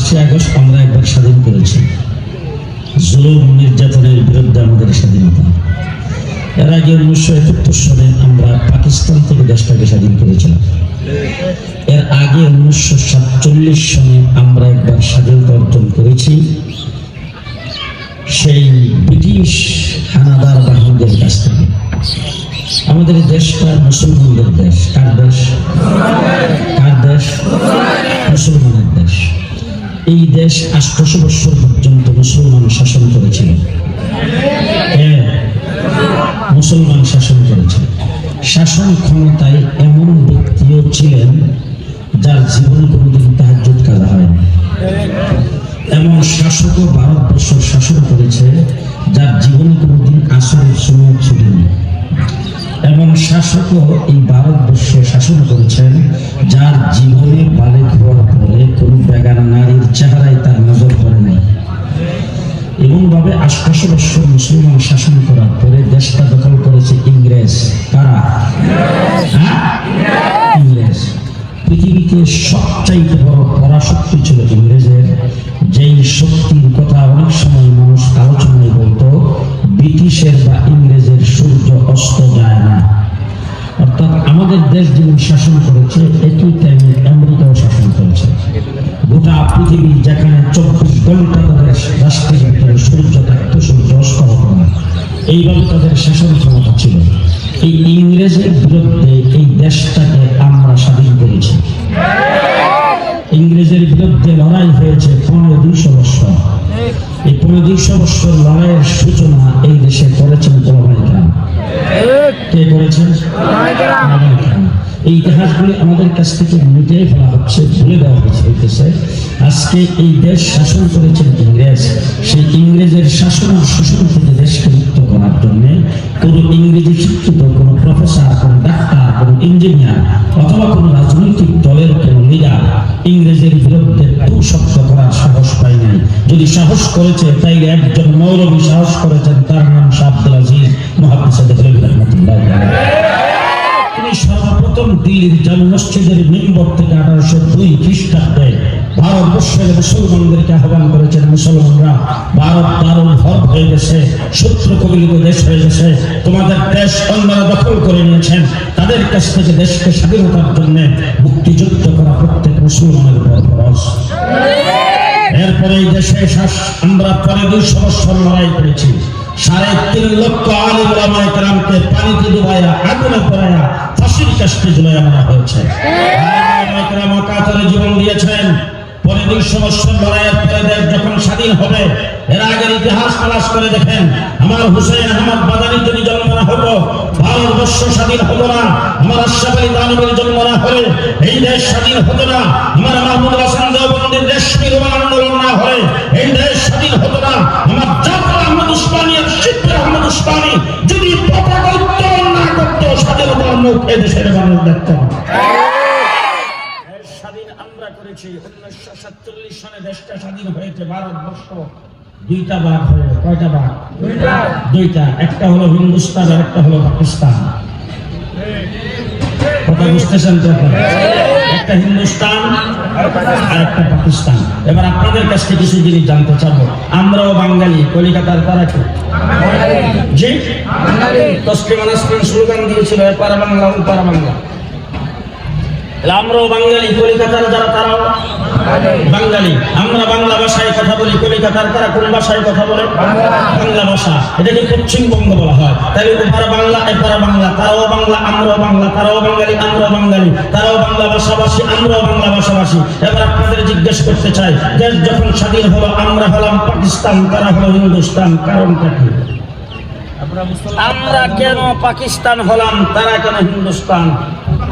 পাঁচই আগস্ট আমরা একবার স্বাধীন করেছি। জুলুম নির্যাতনের বিরুদ্ধে আমাদের স্বাধীনতা। এর আগে উনিশশো একাত্তর সালে আমরা পাকিস্তান থেকে দেশটাকে স্বাধীন করেছিলাম। এর আগে উনিশশো সাতচল্লিশ সনে আমরা একবার স্বাধীনতা অর্জন করেছি। সেই ব্রিটিশ হানাদার বাহিনীদের কাছ থেকে। আমাদের দেশটা মুসলমানদের দেশ। কার দেশ? কার দেশ? মুসলমানের দেশ। এই দেশ আষ্টশো বৎসর পর্যন্ত মুসলমান শাসন করেছিল? কে? মুসলমান শাসন করেছে শাসন ক্ষমতায় এমন ব্যক্তিও ছিলেন যার জীবন কোনোদিন তাহাজ্জুদ কাজা হয়নি। এমন শাসকও ভারতবর্ষ শাসন করেছে যার জীবনে কোনোদিন আসরের সময় ছুটেনি এমন শাসকও এই ভারতবর্ষ শাসন করেছেন যার জীবনে বালে হওয়ার শাসন করার পরে দেশটা দখল করেছে ইংরেজ কারা হ্যাঁ? ইংরেজ পৃথিবীতে সবচাইতে বড় পরাশক্তি ছিল ইংরেজের যেই শক্তির কথা অনেক সময় মানুষ আলোচনায় বলতো ব্রিটিশের বা ইংরেজের সূর্য অস্ত যায় না অর্থাৎ আমাদের দেশ যেমন শাসন করেছে একই টাইমে আমেরিকাও শাসন করেছে গোটা পৃথিবী যেখানে চব্বিশ ঘণ্টা তাদের রাষ্ট্রের তাদের শাসন ক্ষমতা ছিল। এই ইংরেজের বিরুদ্ধে এই দেশটাকে আমরা স্বাধীন করেছি। ইংরেজের বিরুদ্ধে লড়াই হয়েছে পনেরো দুইশো বৎসর এই পনেরো দুইশো বৎসর লড়াইয়ের সূচনা এই দেশে করেছেন গোলামাই খান কে করেছেন। এই ইতিহাসগুলি আমাদের কাছ থেকে মিটিয়ে ফেলা হচ্ছে ভুলে দেওয়া হয়েছে আজকে এই দেশ শাসন করেছেন ইংরেজ। সেই ইংরেজের শাসন শোষণ থেকে দেশকে করার জন্য কোনো ইংরেজি শিক্ষিত, কোনো প্রফেসর কোনো ডাক্তার, কোনো ইঞ্জিনিয়ার অথবা কোনো রাজনৈতিক দলের কোনো লিডার ইংরেজের বিরুদ্ধে তু শব্দ করার সাহস পায় নাই। যদি সাহস করেছে তাই একজন মৌলবী সাহস করেছেন, তার নাম শাহ আজিজ মহাপ্রসাদ রহমতুল্লাহ। তিনি সর্বপ্রথম দিল্লির জামে মসজিদের মেম্বর থেকে আঠারোশো দুই খ্রিস্টাব্দে ভারতবর্ষের মুসলমানদেরকে আহ্বান করেছেন মুসলমানরা, ভারত দারুণ হরফ হয়ে গেছে, শত্রু কবিলিত দেশ হয়ে গেছে, তোমাদের দেশ অন্যরা দখল করে নিয়েছেন, তাদের কাছ থেকে দেশকে স্বাধীনতার জন্য মুক্তিযুদ্ধ করা প্রত্যেক মুসলমানের খরচ এরপরে এই দেশে আমরা পরে দুইশো বৎসর লড়াই করেছি। সাড়ে তিন লক্ষ আলিম কেরামকে পানিতে ডুবাইয়া আগুনে পড়াইয়া ফাঁসির কাস্টে ঝুলাইয়া মারা হয়েছে। জীবন দিয়েছেন। দেশ যখন স্বাধীন হবে, এর আগের ইতিহাস তালাশ করে দেখেন, আমার হুসেন আহমদ বাদানি যদি জন্ম না হতো ভারতবর্ষ স্বাধীন হতো না, আমার না হলে, এই দেশ স্বাধীন হতো না। আমার মাহমুদ হাসান দেওবন্দের রেশমি স্বাধীনতার মুখ এ দেশের মানুষ দেখত স্বাধীন আমরা করেছি উনিশশো সাতচল্লিশ সনে দেশটা স্বাধীন হয়েছে ভারতবর্ষ দুইটা ভাগ হয়ে কয়টা ভাগ? দুইটা। একটা হলো হিন্দুস্তান আর একটা হলো পাকিস্তান। কথা বুঝতেছেন তো? একটা হিন্দুস্তান আর একটা পাকিস্তান। এবার আপনাদের কাছ থেকে কিছু জিনিস জানতে চাবো। আমরাও বাঙালি, কলিকাতার তারা কি? জি? স্লোগান দিয়েছিল এপারা বাংলা ওপারা বাংলা। আমরাও বাঙালি, কলিকাতার যারা তারাও বাঙালি। আমরা বাংলা ভাষায় কথা বলি কলিকাতার তারা কোন ভাষায় কথা বলে? বাংলা ভাষা। এটাকে পশ্চিমবঙ্গ বলা হয়। তাহলে ওপারা বাংলা এপারা বাংলা তারাও বাংলা আমরাও বাংলা তারাও বাঙালি আমরাও বাঙালি তারাও বাংলা ভাষাভাষী আমরাও বাংলা ভাষাভাষী। এবার আপনাদের জিজ্ঞেস করতে চাই দেশ যখন স্বাধীন হলো আমরা হলাম পাকিস্তান তারা হলো হিন্দুস্তান কারণটা কি? আমরা কেন পাকিস্তান হলাম তারা কেন হিন্দুস্তান?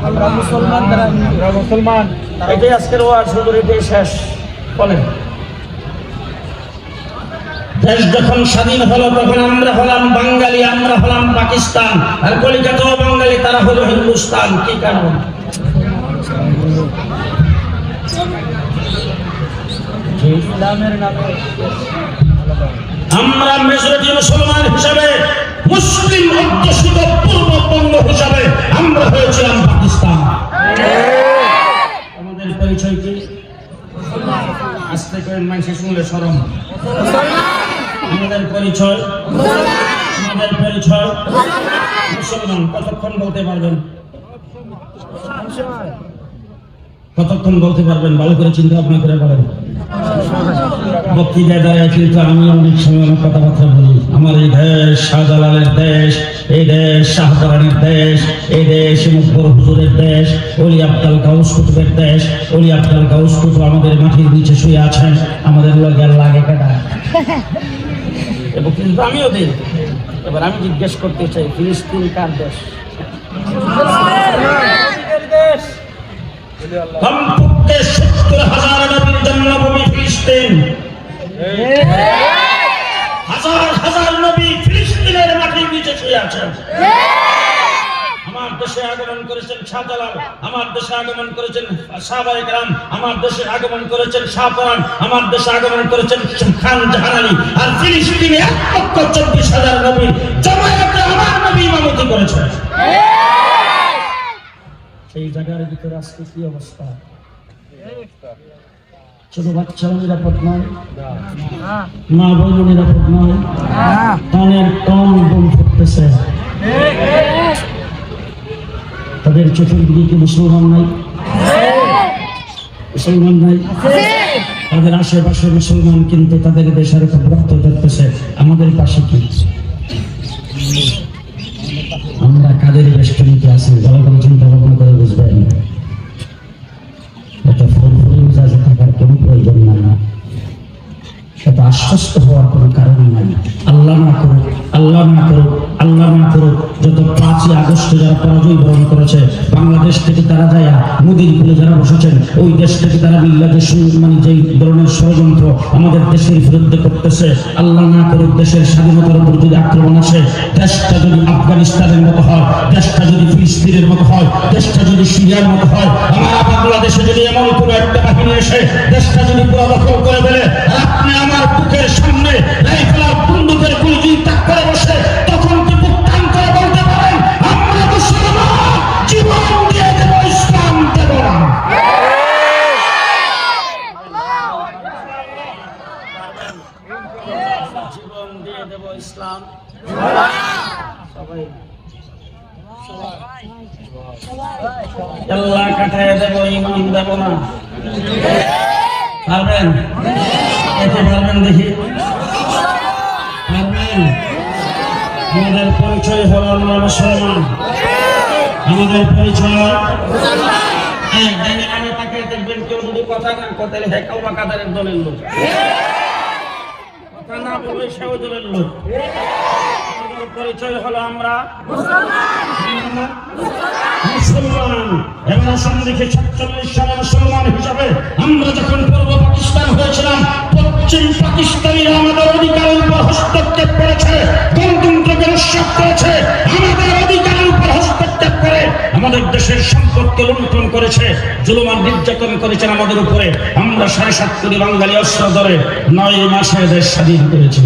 আমরা মুসলমান তারা আমরা মুসলমান। এটাই আজকের ওয়াজ শুধু এটাই শেষ। বলেন। দেশ যখন স্বাধীন হলো তখন আমরা হলাম বাঙালি আমরা হলাম পাকিস্তান। আর কলিকাতাও বাঙালি তারা হলো হিন্দুস্তান। কি কারণ? ইসলামের নামে আমরা মেজরিটি মুসলমান হিসাবে মুসলিম অধ্যুষিত পূর্ববঙ্গ হিসাবে আমরা হয়েছিলাম পাকিস্তান। আমাদের পরিচয় কি? থেকে করেন মানুষের শুনলে সরম। আমাদের পরিচয়? আমাদের পরিচয়? মুসলমান, কতক্ষণ বলতে পারবেন? কতক্ষণ বলতে পারবেন? ভালো করে চিন্তা ভাবনা করে বলেন। বক্তৃতায় দাঁড়ায় কিন্তু আমি অনেক সময় অনেক কথাবার্তা বলি। আমার এই দেশ শাহজালালের দেশ, এই দেশ শাহজালালের দেশ, এই দেশ মুখবর হুজুরের দেশ, অলি আব্দাল গাউস কুতুবের দেশ, অলি আব্দাল গাউস কুতুব আমাদের মাটির নিচে শুয়ে আছেন, আমাদের লগে লাগে কাটা। কিন্তু আমিও দিই এবার আমি জিজ্ঞেস করতে চাই, ফিলিস্তিন কার দেশ? কমপক্ষে সত্তর হাজার নবীর জন্মভূমি ফিলিস্তিন। হাজার হাজার নবী ফিলিস্তিনের মাটির নিচে শুয়ে আছেন। আমার দেশে আগমন করেছেন শাহজালাল, আমার দেশে আগমন করেছেন আমার দেশে আগমন করেছেন আমার দেশে আগমন করেছেন খান জাহানানি। আর ফিলিস্তিনে এক লক্ষ চব্বিশ হাজার নবী জমায়েতে আমার নবী ইমামতি করেছেন। সেই জায়গার ভিতরে আজকে কি অবস্থা? ছোট বাচ্চাও নিরাপদ নয়। মা বোনও নিরাপদ নয়। টানের টন বোম ফুটতেছে তাদের চতুর্দিকে কি মুসলমান নাই? মুসলমান নাই? তাদের আশেপাশে মুসলমান কিন্তু তাদের দেশের উপর রক্ত ধরতেছে আমাদের পাশে কি? আমরা কাদের বেষ্টনীতে আছি? আগস্টে যারা পরাজয় বরণ করেছে। বাংলাদেশ থেকে তারা যায় মোদির কুলে যারা বসেছেন, ওই দেশ থেকে তারা বিল্লাদের মানে যেই ধরনের ষড়যন্ত্র আমাদের দেশের বিরুদ্ধে করতেছে, আল্লাহ না করুক দেশের স্বাধীনতার উপর যদি আক্রমণ আসে, দেশটা যদি আফগানিস্তানের মতো হয়, দেশটা যদি ফিলিস্তিনের মতো হয়, দেশটা যদি সিরিয়ার মতো হয়, আমার বাংলাদেশে যদি এমন কোনো একটা বাহিনী এসে, দেশটা যদি পুরো দখল করে ফেলে, আপনি আমার বুকের সামনে রাইফেল হেকাও বা কাদারের দলের লোক। কথা না বলবে সেও দলের লোক। আমাদের পরিচয় হলো আমরা মুসলমান। এবং আসাম দেখে সাতচল্লিশ সালে মুসলমান হিসাবে আমরা যখন পূর্ব পাকিস্তান হয়েছিলাম, পশ্চিম পাকিস্তানিরা আমাদের অধিকারের উপর হস্তক্ষেপ করেছে, গণতন্ত্রকে নস্বাত করেছে, আমাদের অধিকারের উপর হস্তক্ষেপ করে আমাদের দেশের সম্পদকে লুণ্ঠন করেছে জুলুমান নির্যাতন করেছেন আমাদের উপরে। আমরা সাড়ে সাত কোটি বাঙালি অস্ত্র ধরে নয় মাসে দেশ স্বাধীন করেছি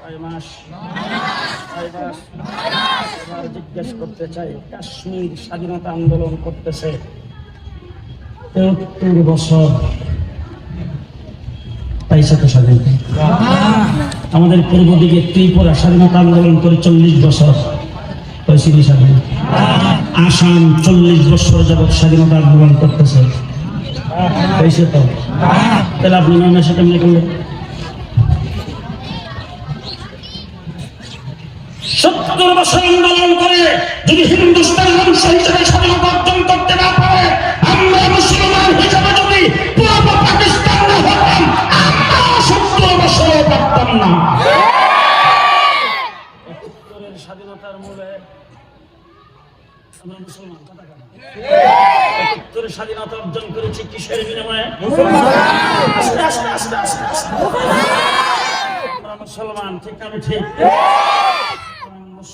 ছয় মাস ছয় মাস এবার জিজ্ঞেস করতে চাই, কাশ্মীর স্বাধীনতা আন্দোলন করতেছে তেহত্তর বছর। আমাদের পূর্ব দিকে ত্রিপুরা স্বাধীনতা আন্দোলন করে চল্লিশ বছর। আসাম চল্লিশ বছর যাবৎ স্বাধীনতা আন্দোলন করতেছে। তাহলে আপনি নয় মাসে কেমনি করলেন? বছর আন্দোলন করে যদি হিন্দুস্তান মানুষ হিসেবে স্বাধীনতা অর্জন করতে না পারে, আমরা মুসলমান হিসেবে যদি পূর্ব পাকিস্তান না হতাম, আমরা সত্তর বছরও পারতাম না। স্বাধীনতার মূলে? স্বাধীনতা অর্জন করেছি কিসের বিনিময়ে? মুসলমান, ঠিক আমি ঠিক?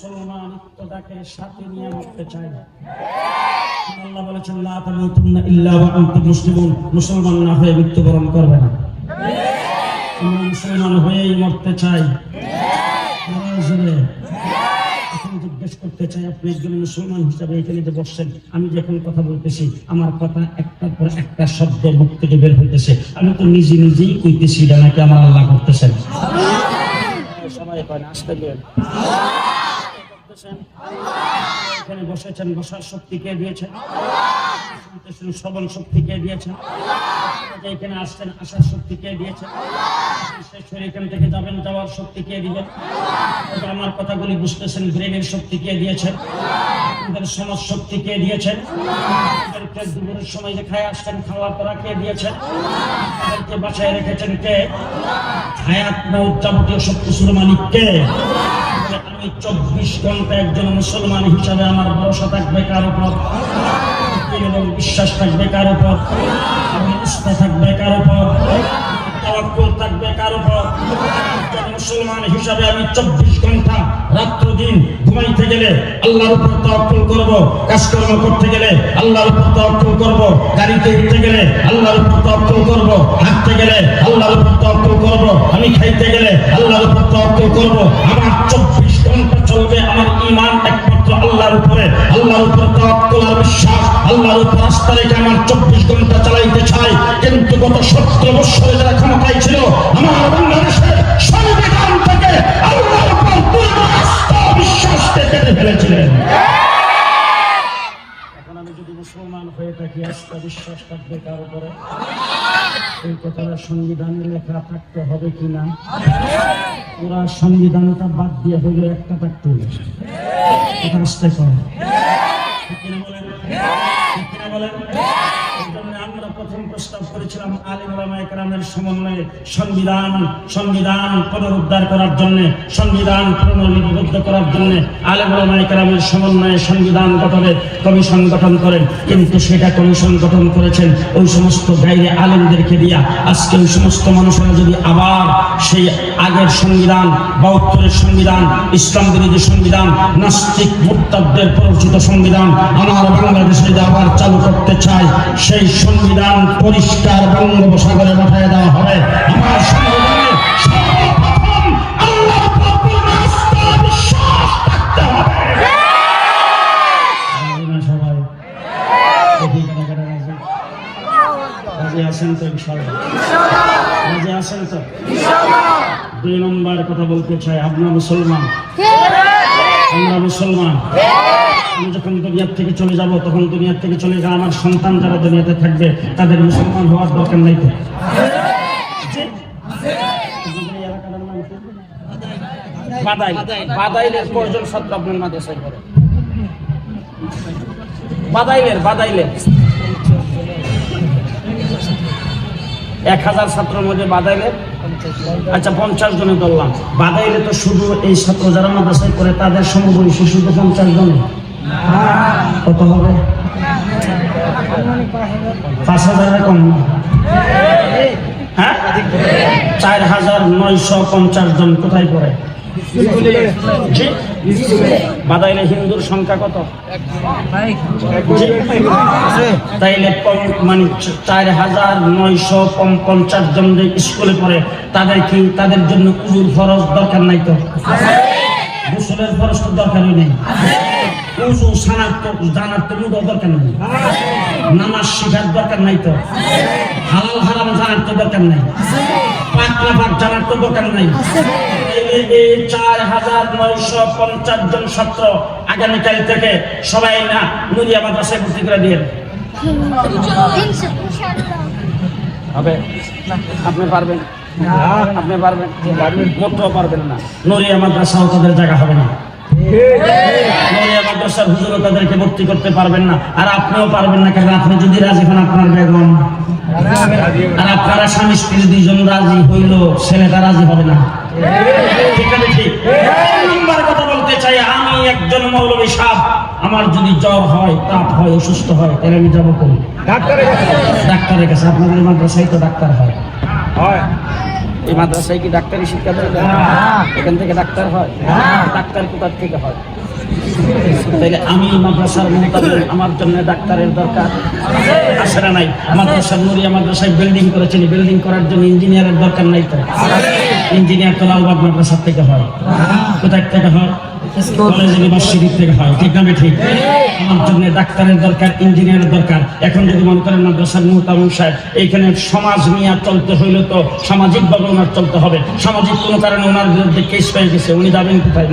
মুসলমান সাথে নিয়ে না। আল্লাহ বলেছেন লা ইল্লা ওয়া আনতুম মুসলিমুন। মুসলমান না হয়ে মৃত্যুবরণ করবে না। আমরা মুসলমান হয়েই মরতে চাই। এখন যে আমি যখন কথা বলতেছি আমার কথা একটার পর একটা শব্দ মুখ থেকে বের হইতেছে। আমি তো নিজে নিজেই কইতেছি এটা নাকি আমার আল্লাহ করতেছেন। সবাই কয় না, আসতে দিন এখানে বসেছেন, বসার শক্তি কে দিয়েছেন? শুনতেছেন, শ্রবণ শক্তি কে দিয়েছেন? এখানে আসছেন, আসার শক্তি কে দিয়েছেন? শেষ হয়ে এখান থেকে যাবেন, যাওয়ার শক্তি কে দিবেন? আমার কথাগুলি বুঝতেছেন, ব্রেনের শক্তি কে দিয়েছেন? আপনাদের সমাজ শক্তি কে দিয়েছেন? আপনাদেরকে দুপুরের সময় যে খায় আসছেন, খাওয়া পড়া কে দিয়েছেন? আপনাদেরকে বাসায় রেখেছেন কে? হায়াত না যাবতীয় সব কিছুর মালিক কে? আমি চব্বিশ ঘণ্টা একজন মুসলমান হিসাবে আমার ভরসা থাকবে কার উপর? এবং বিশ্বাস থাকবে কার উপর? আস্থা থাকবে কার উপর? থাকবে কার উপর? আমি খাইতে গেলে আল্লাহর উপর তাওয়াক্কুল করব। আমার চব্বিশ চলবে আমার ঈমান একমাত্র আল্লাহর উপরে, আল্লাহর উপর তাওয়াক্কুল বিশ্বাস, আল্লাহর উপর আস্থা আমার চব্বিশ ঘণ্টা চালাইতে চাই। কিন্তু গত সতেরো বছরে যারা ক্ষমতায় ছিল আমার বাংলাদেশের সংবিধান থেকে আল্লাহর উপর পূর্ণ আস্থা বিশ্বাসকে কেটে ফেলেছিলেন। সংবিধানে লেখা থাকতে হবে কিনা? পুরা সংবিধানটা বাদ দিয়ে হইল একটা থাকতে হইল। আসতে পারে বলেন। বলেন। প্রস্তাব করেছিলাম আলিম ওলামা একরামের সমন্বয়ে সংবিধান সংবিধান পুনরুদ্ধার করার জন্য, সংবিধান পুনর্লিপিবদ্ধ করার জন্য আলিম ওলামা একরামের সমন্বয়ে সংবিধান গঠনের কমিশন গঠন করেন কিন্তু সেটা কমিশন গঠন করেছেন ওই সমস্ত গাইরে আলেমদেরকে দিয়া। আজকে ওই সমস্ত মানুষেরা যদি আবার সেই আগের সংবিধান, বাহাত্তরের সংবিধান, ইসলাম বিরোধী সংবিধান, নাস্তিক মুক্তাবদের প্ররোচিত সংবিধান, আমার বাংলাদেশে আবার চালু করতে চায়, সেই সংবিধান পরিষ্কার বঙ্গোপসাগরে পাঠিয়ে দেওয়া হবে আমার সংবিধানে সর্বপ্রথম আল্লাহর উপর পূর্ণ বিশ্বাস থাকতে হবে। সবাই? দেখি কারা কারা রাজি? রাজি আছেন তো ইনশাআল্লাহ? রাজি আছেন তো দুই নম্বর কথা বলতে চাই আপনার মুসলমান আমরা মুসলমান আমি যখন দুনিয়ার থেকে চলে যাব, তখন দুনিয়ার থেকে চলে গেলে আমার সন্তান যারা দুনিয়াতে থাকবে, তাদের মুসলমান হওয়ার দরকার নাই তো? বাদাইল, বাদাইলের কয়জন ছাত্র এক হাজার ছাত্রের মধ্যে বাদাইলের? আচ্ছা পঞ্চাশ জনে ধরলাম। বাদাইলে তো শুধু এই ছাত্র যারা মাদ্রাসায় করে তাদের সমবয়সী শুধু পঞ্চাশ জনে কত হবে? পাঁচ হাজারের কম? হ্যাঁ? চার হাজার নয়শো পঞ্চাশ জন কোথায় পড়ে? বাদাইলে হিন্দুর সংখ্যা কত? তাইলে কম- মানে চার হাজার নয়শো পঞ্চাশ জন যে স্কুলে পড়ে তাদের কি তাদের জন্য উজুর ফরজ দরকার নাই তো? গোসলের ফরজ তো দরকারই নেই। উজু সানার জানার তো মুদও দরকার নাই। নামাজ শিখার দরকার নাই তো। হালাল হারাম জানার তো দরকার নাই। পাক না পাক জানার তো দরকার নাই। চার হাজার নয়শো পঞ্চাশ জন ছাত্র আগামীকাল থেকে সবাই না নুরিয়া মাদ্রাসায় ভর্তি করে দিয়ে হবে আপনি পারবেন। আপনি পারবেন। মোটেও পারবেন না। নরিয়া মাদ্রাসাও তাদের জায়গা হবে না। মাদ্রাসার হুজুরও তাদেরকে ভর্তি করতে পারবেন না। আর আপনিও পারবেন না কারণ আপনি যদি রাজি হন আপনার বেগম। আর আপনারা স্বামী স্ত্রী দুইজন রাজি হইল ছেলেটা রাজি হবে না। ঠিক আছে ঠিক? নম্বর কথা বলতে চাই আমি একজন মৌলবী সাহ আমার যদি জ্বর হয় তাপ হয় অসুস্থ হয় তাহলে আমি যাব করি ডাক্তারের কাছে ডাক্তারের কাছে। আপনাদের মাদ্রাসায় তো ডাক্তার হয়। হয়। এই মাদ্রাসায় কি ডাক্তারি শিক্ষা দেয় এখান থেকে ডাক্তার হয়। ডাক্তার কোথার থেকে হয়? তাইলে আমি মাদ্রাসার মোতাবেক আমার জন্য ডাক্তারের দরকার। আসারা নাই মাদ্রাসার নুরিয়া মাদ্রাসায় বিল্ডিং করেছেন বিল্ডিং করার জন্য ইঞ্জিনিয়ারের দরকার নাই তো। ইঞ্জিনিয়ার তো লালবাগ মাদ্রাসার থেকে হয়। কোথায় থেকে হয়? কলেজ ইউনিভার্সিটি থেকে হয় ঠিক না ঠিক? আমার জন্য ডাক্তারের দরকার, ইঞ্জিনিয়ারের দরকার। এখন যদি মনে করেন মাদ্রাসার মুহতামুম সাহেব, এইখানে সমাজ নিয়ে চলতে হইলে তো সামাজিকভাবে ওনার চলতে হবে। সামাজিক কোনো কারণে ওনার বিরুদ্ধে কেস হয়ে গেছে। উনি যাবেন কোথায়?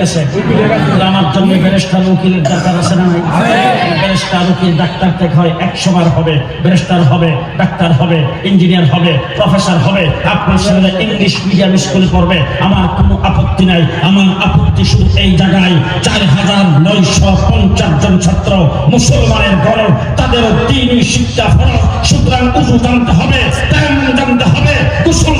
কাছে। উকিলের কাছে। আমার জন্য ব্যারিস্টার উকিলের দরকার আছে না ব্যারিস্টার উকিল ডাক্তার থেকে হয়? একশো হবে। ব্যারিস্টার হবে, ডাক্তার হবে, ইঞ্জিনিয়ার হবে, প্রফেসর হবে। আপনার ছেলেরা ইংলিশ মিডিয়াম স্কুলে পড়বে। আমার কোনো আপত্তি নাই। আমার আপত্তি শুধু এই জায়গায়। চার হাজার নয়শো পঞ্চাশ জন ছাত্র মুসলমানের গরম তাদেরও তিনি শিক্ষা ফরজ। সুতরাং উজু জানতে হবে জানতে হবে, কুশল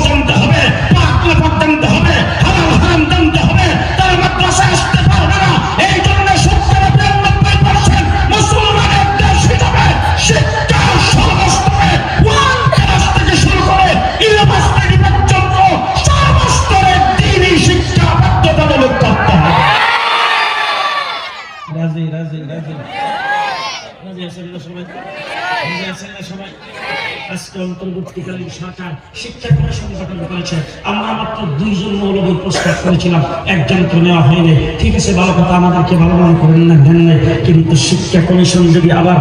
অন্তর্বর্তীকালীন সরকার শিক্ষা করেছে আমরা মাত্র দুইজন মৌলবীর প্রস্তাব করেছিলাম নেওয়া হয়নি। ঠিক আছে ভালো কথা আমাদেরকে ভালো মনে করেন না ধ্যান নেই। কিন্তু শিক্ষা কমিশন যদি আবার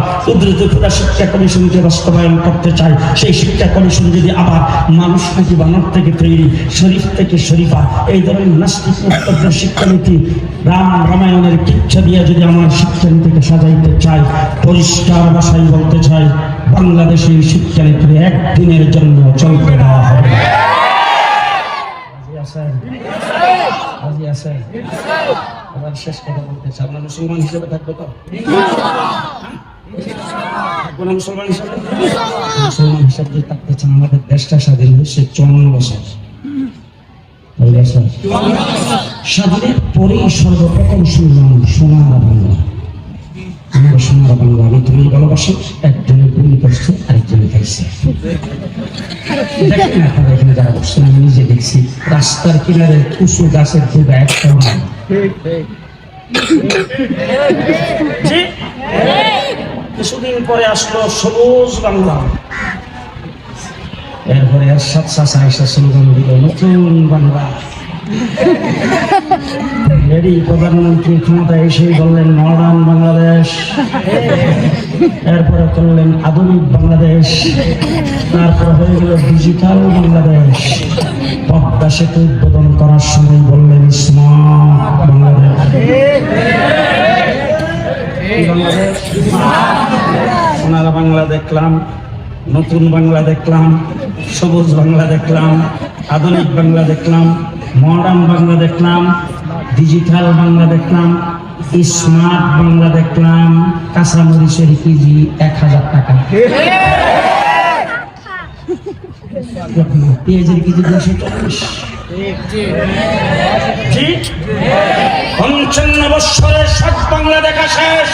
শিক্ষা কমিশনকে বাস্তবায়ন করতে চায়, সেই শিক্ষা কমিশন যদি আবার মানুষ বানর থেকে তৈরি, শরীফ থেকে শরীফা, এই ধরনের নাস্তিক শিক্ষানীতি রাম রামায়ণের কিচ্ছা দিয়ে যদি আমার শিক্ষানীতিকে সাজাইতে চাই পরিষ্কার ভাষায় বলতে চাই বাংলাদেশের শিক্ষানীতি একদিনের জন্য চলতে দেওয়া হবে। হিসেবে হিসেবে? থাকতে চান, আমাদের দেশটা স্বাধীন হয়েছে বছর? স্বাধীনের পরেই সর্বপ্রথম শুনলাম সোনার বাংলা। আমার সোনার বাংলা আমি তুমি ভালোবাসি একজনে গুলি করছে আরেকজনে খাইছে। দেখেন আপনারা এখানে যারা বসছেন আমি নিজে দেখছি রাস্তার কিনারে উঁচু গাছের নাই জি? কিছুদিন পরে আসলো সবুজ বাংলা। এরপরে স্লোগান দিল নতুন বাংলা। লেডি প্রধানমন্ত্রী ক্ষমতায় এসেই বললেন, মডার্ন বাংলাদেশ। এরপরে করলেন, আধুনিক বাংলাদেশ। তারপর হয়ে গেল, ডিজিটাল বাংলাদেশ। পদ্মা সেতু উদ্বোধন করার সময় বললেন, স্মার্ট বাংলাদেশ। সোনার বাংলা দেখলাম, নতুন বাংলা দেখলাম, সবুজ বাংলা দেখলাম, আধুনিক বাংলা দেখলাম, মডার্ন বাংলা দেখলাম। ডিজিটাল বাংলা দেখলাম স্মার্ট বাংলা দেখলাম কাঁচামরিচের কেজি এক হাজার টাকা। পেঁয়াজের কেজি দুশো চল্লিশ। পঞ্চান্ন বৎসরের সব বাংলা দেখা শেষ।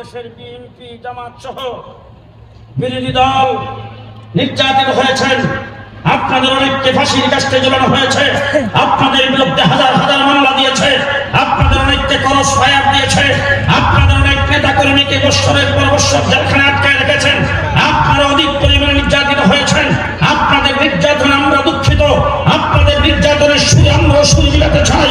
আমার দেশের বিএনপি জামাত সহ বিরোধী দল নির্যাতিত হয়েছেন। আপনাদের অনেককে ফাঁসির কাছে ঝুলানো হয়েছে। আপনাদের বিরুদ্ধে হাজার হাজার মামলা দিয়েছে। আপনাদের অনেককে করস ফায়ার দিয়েছে। আপনাদের অনেক নেতা কর্মীকে বৎসরের পর বৎসর জেলখানে আটকায় রেখেছেন। আপনারা অধিক পরিমাণে নির্যাতিত হয়েছেন। আপনাদের নির্যাতন আমরা দুঃখিত। আপনাদের নির্যাতনের সুরে আমরাও সুর মিলাতে চাই।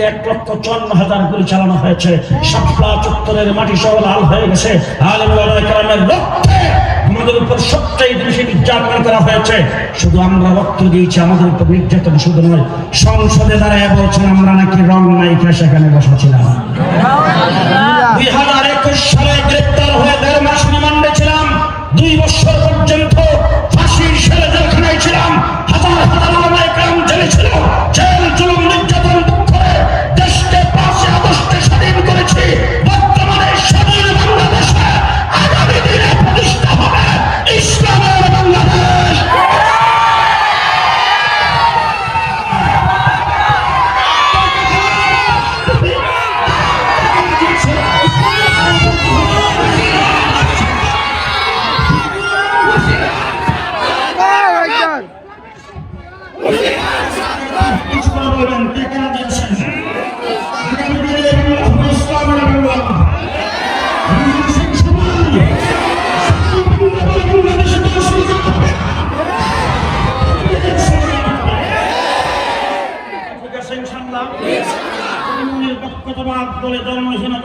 এক লক্ষ চুয়ান্ন হাজার গুলি চালানো হয়েছে। শাপলা চত্বরের মাটি সহ লাল হয়ে গেছে। সংসদে দুই পর্যন্ত ছিলাম।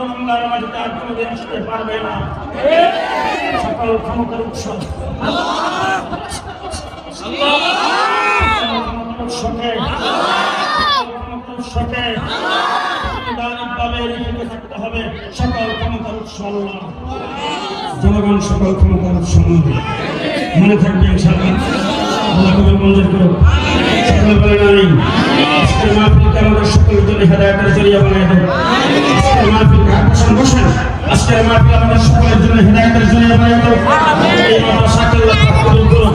গঙ্গার মাটিতে আর কোনোদিন আসতে পারবে না। সকল ক্ষমতার উৎস। জনগণ সকল ক্ষমতার উৎস মনে থাকবে সকলে বলেন আমিন। আজকের মাহফিলকে আমাদের সকলের জন্য হেদায়েতের জরিয়া বানিয়ে দেন। আজকের মাহফিলকে আকর্ষণ বসেন। আজকের মাহফিল আমাদের সকলের জন্য হেদায়েতের জরিয়া বানিয়ে দেন। এই মাদ্রাসাকে আল্লাহ কবুল করুক